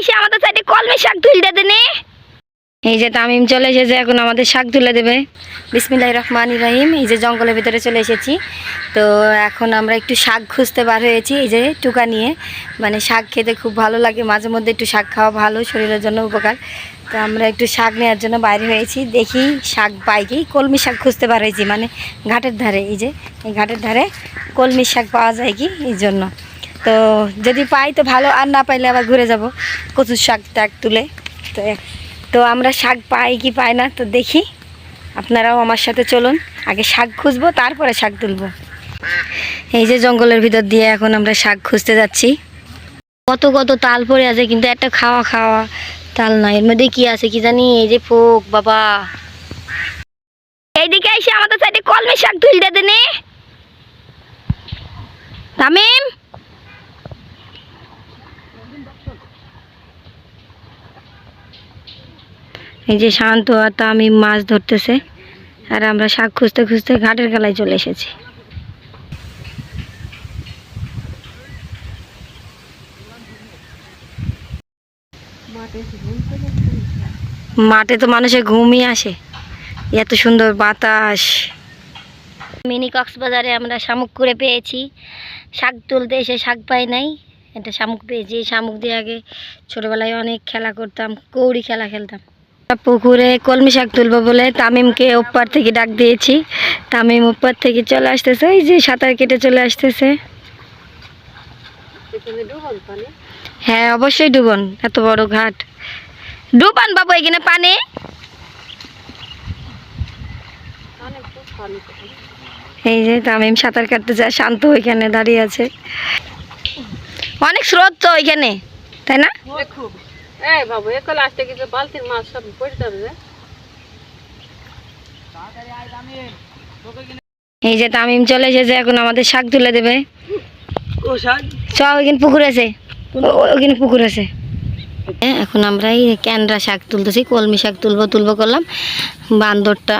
এসে আমাদের সাইডে কলমি শাক তুলতে দিনে। এই যে তামিম চলে এসেছে এখন আমাদের শাক তুলে দেবে। বিসমিল্লাহ রহমান ইরাহিম এই যে জঙ্গলের ভিতরে চলে এসেছি। তো এখন আমরা একটু শাক খুঁজতে বার হয়েছি এই যে টুকা নিয়ে। মানে শাক খেতে খুব ভালো লাগে মাঝে মধ্যে একটু শাক খাওয়া ভালো শরীরের জন্য উপকার। তো আমরা একটু শাক নেওয়ার জন্য বাইরে হয়েছি দেখি শাক পাই কি। কলমি শাক খুঁজতে বার হয়েছি মানে ঘাটের ধারে এই যে এই ঘাটের ধারে কলমি শাক পাওয়া যায় কি এই জন্য। তো যদি পাই তো ভালো, আর না পাইলে আবার ঘুরে যাব। কচুর শাক টাক তুলে। তো তো আমরা শাক পাই কি পাই না, তো দেখি। আপনারাও আমার সাথে চলুন। আগে শাক খুঁজবো, তারপরে শাক তুলবো। এই যে জঙ্গলের ভিতর দিয়ে এখন আমরা শাক খুঁজতে যাচ্ছি। কত কত তাল পড়ে আছে, কিন্তু একটা খাওয়া খাওয়া তাল না এর মধ্যে কি আছে কি জানি? এই যে ফোক বাবা। এইদিকে এসে আমাদের সাইডে কলমি শাক তুলতে দিনে। তামিম এই যে শান্ত আর আমি মাছ ধরতেছে, আর আমরা শাক খুঁজতে খুঁজতে ঘাটের গালায় চলে এসেছি। মাঠে তো মানুষের ঘুমই আসে, এত সুন্দর বাতাস। মিনি কক্সবাজারে আমরা শামুক করে পেয়েছি। শাক তুলতে এসে শাক পাই নাই এটা শামুক পেয়েছি। শামুক দিয়ে আগে ছোটোবেলায় অনেক খেলা করতাম, কৌড়ি খেলা খেলতাম। পুকুরে কলমি শাক তুলবো বলে তামিমকে ওপার থেকে ডাক দিয়েছি। তামিম ওপার থেকে চলে আসতেছে এই যে সাঁতার কেটে চলে আসতেছে। হ্যাঁ অবশ্যই ডুবন এত বড় ঘাট। ডুবান বাবু এখানে পানি? এই যে তামিম সাঁতার কাটতে যায় শান্ত ওইখানে দাঁড়িয়ে আছে। অনেক স্রোত তো ওইখানে তাই না? খুব। এই বাবু একল আসতে কিছু বালতির মাছ সব পড়ে যাবে যে এই যে তামিম চলে এসেছে এখন আমাদের শাক তুলে দেবে। ও শাক? চ ওইখানে পুকুর আছে। ওইখানে পুকুর আছে। হ্যাঁ, এখন আমরা এই ক্যানরা শাক তুলতেছি কলমি শাক তুলবো তুলবো করলাম। বান্দরটা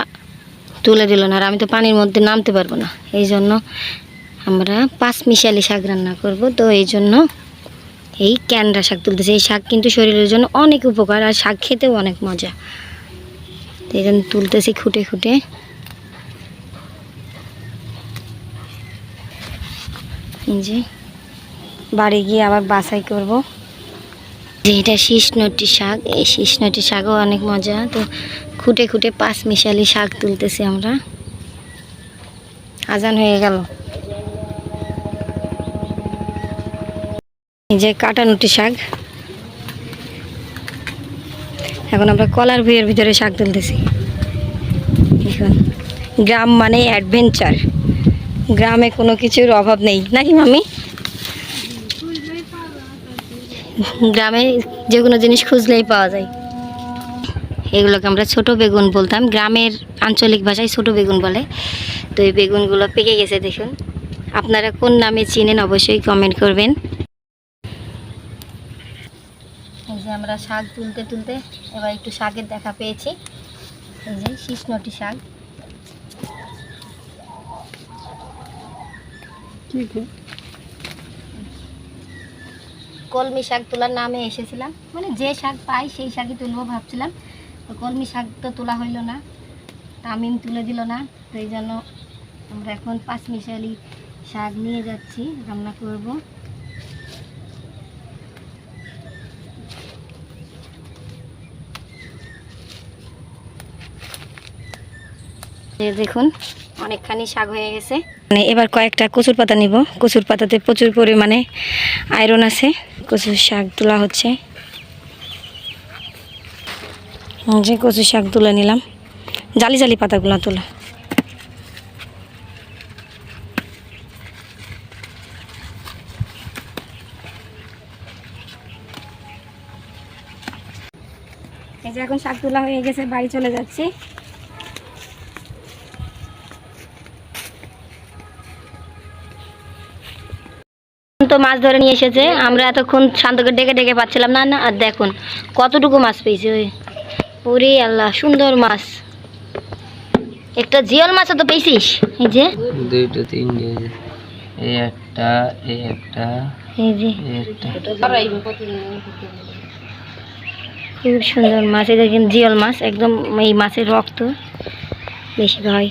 তুলে দিল না আর আমি তো পানির মধ্যে নামতে পারব না। এই জন্য আমরা পাঁচ মিশালি শাক রান্না করব তো এই জন্য এই ক্যানরা শাক তুলতেছি। এই শাক কিন্তু শরীরের জন্য অনেক উপকার আর শাক খেতেও অনেক মজা। তো এই জন্য তুলতেছি খুঁটে খুঁটে। যে বাড়ি গিয়ে আবার বাছাই করব। যে এটা শীষনটি শাক, এই শীষনটি শাকও অনেক মজা। তো খুঁটে খুঁটে পাঁচ মিশালি শাক তুলতেছি আমরা। আজান হয়ে গেল। এই যে কাটানুটি শাক। এখন আমরা কলার ভুঁইয়ের ভিতরে শাক তুলতেছি। এখন গ্রাম মানে অ্যাডভেঞ্চার গ্রামে কোনো কিছুর অভাব নেই, নাকি মামি? গ্রামে যে কোনো জিনিস খুঁজলেই পাওয়া যায়। এগুলোকে আমরা ছোট বেগুন বলতাম। গ্রামের আঞ্চলিক ভাষায় ছোট বেগুন বলে। তো এই বেগুনগুলো পেকে গেছে দেখুন। আপনারা কোন নামে চিনেন অবশ্যই কমেন্ট করবেন এই যে আমরা শাক তুলতে তুলতে এবার একটু শাকের দেখা পেয়েছি। এই যে শীষ্ণটি শাক। কলমি শাক তোলার নামে এসেছিলাম। মানে যে শাক পাই সেই শাকই তুলবো ভাবছিলাম। তো কলমি শাক তো তোলা হইল না তামিম তুলে দিল না। তো এই জন্য আমরা এখন পাঁচ মিশালি শাক নিয়ে যাচ্ছি রান্না করব। দেখুন, অনেকখানি শাক হয়ে গেছে। মানে এবার কয়েকটা কচুর পাতা নিব। কচুর পাতাতে প্রচুর পরিমাণে আয়রন আছে। কচুর শাক তোলা হচ্ছে। যে কচুর শাক তুলে নিলাম। জালি জালি পাতাগুলো তোলা। এই যে এখন শাক তোলা হয়ে গেছে, বাড়ি চলে যাচ্ছি। তো মাছ ধরে নিয়ে এসেছে। আমরা এতক্ষণ শান্তকে ডেকে ডেকে পাচ্ছিলাম না না আর দেখুন কতটুকু মাছ পেয়েছি ওই। ওরে আল্লাহ সুন্দর মাছ। একটা জিওল মাছও তো পেয়েছিস এই যে। দুইটা তিনটে এই একটা এই একটা এই যে। খুব সুন্দর মাছ এই দেখেন জিয়ল মাছ একদম এই মাছের রক্ত। বেশি হয়